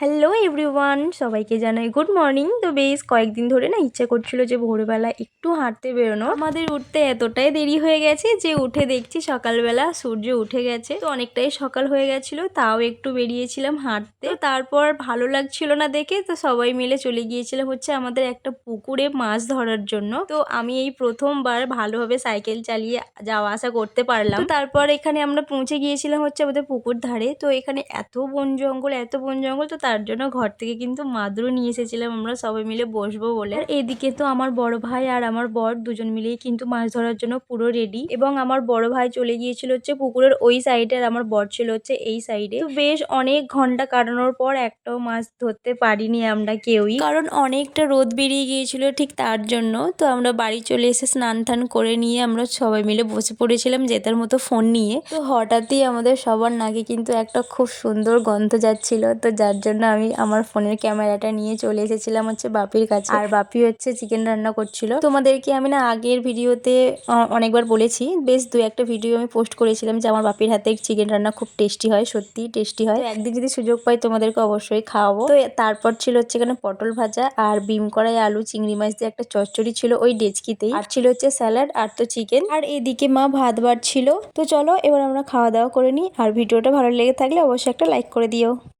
Hello everyone সবাইকে জানাই good morning তো বেশ কয়েকদিন ধরে না ইচ্ছা করছিল যে ভোরবেলা একটু হাঁটতে বেরোনো। আমাদের উঠতে এতটাই দেরি হয়ে গেছে যে উঠে দেখছি সকালবেলা সূর্য উঠে গেছে। তো অনেকটাই সকাল হয়ে গেছিল, তাও একটু বেরিয়েছিলাম হাঁটতে। তারপর ভালো লাগছিল না দেখে, তো সবাই মিলে চলে গিয়েছিলাম হচ্ছে আমাদের একটা পুকুরে মাছ ধরার জন্য। তো আমি এই প্রথমবার ভালোভাবে সাইকেল চালিয়ে যাওয়া আসা করতে পারলাম। তারপর এখানে আমরা পৌঁছে গিয়েছিলাম হচ্ছে আমাদের পুকুর ধারে। তো এখানে এত বন জঙ্গল, এত বন জঙ্গল, তো তার জন্য ঘর থেকে কিন্তু মাদুরও নিয়ে এসেছিলাম। আমরা সবাই মিলে বসবো বলে। আর এদিকে তো আমার বড় ভাই আর আমার বর দুজন মিলেই কিন্তু মাছ ধরার জন্য পুরো রেডি এবং আমার বড় ভাই চলে গিয়েছিল হচ্ছে পুকুরের ওই সাইডে আর আমার বর ছিল হচ্ছে এই সাইডে বেশ অনেক ঘণ্টা কাটানোর পর একটাও মাছ ধরতে পারিনি আমরা কেউই। কারণ অনেকটা রোদ বেরিয়ে গিয়েছিল ঠিক তার জন্য। তো আমরা বাড়ি চলে এসে স্নান টান করে নিয়ে আমরা সবাই মিলে বসে পড়েছিলাম জেতার মতো ফোন নিয়ে। তো হঠাৎই আমাদের সবার নাকে কিন্তু একটা খুব সুন্দর গন্ধ যাচ্ছিল। তো যার জন্য আমি আমার ফোনের ক্যামেরাটা নিয়ে চলে এসেছিলাম হচ্ছে বাপির কাছে। আর বাপি হচ্ছে চিকেন রান্না করছিল। তোমাদেরকে আমি না আগের ভিডিওতে অনেকবার বলেছি, বেশ দু একটা ভিডিও আমি পোস্ট করেছিলাম যে আমার বাপির হাতে চিকেন রান্না খুব টেস্টি হয় সত্যি টেস্টি হয়। একদিন যদি সুযোগ পাই তোমাদেরকে অবশ্যই খাওয়াবো। তো তারপর ছিল হচ্ছে এখানে পটল ভাজা আর বিম কড়াই, আলু, চিংড়ি মাছ দিয়ে একটা চচ্চড়ি ছিল ওই ডেচকিতেই। আর ছিল হচ্ছে স্যালাড আর তো চিকেন আর এদিকে মা ভাত বার ছিল তো চলো এবার আমরা খাওয়া দাওয়া করে নিই। আর ভিডিওটা ভালো লেগে থাকলে অবশ্যই একটা লাইক করে দিও।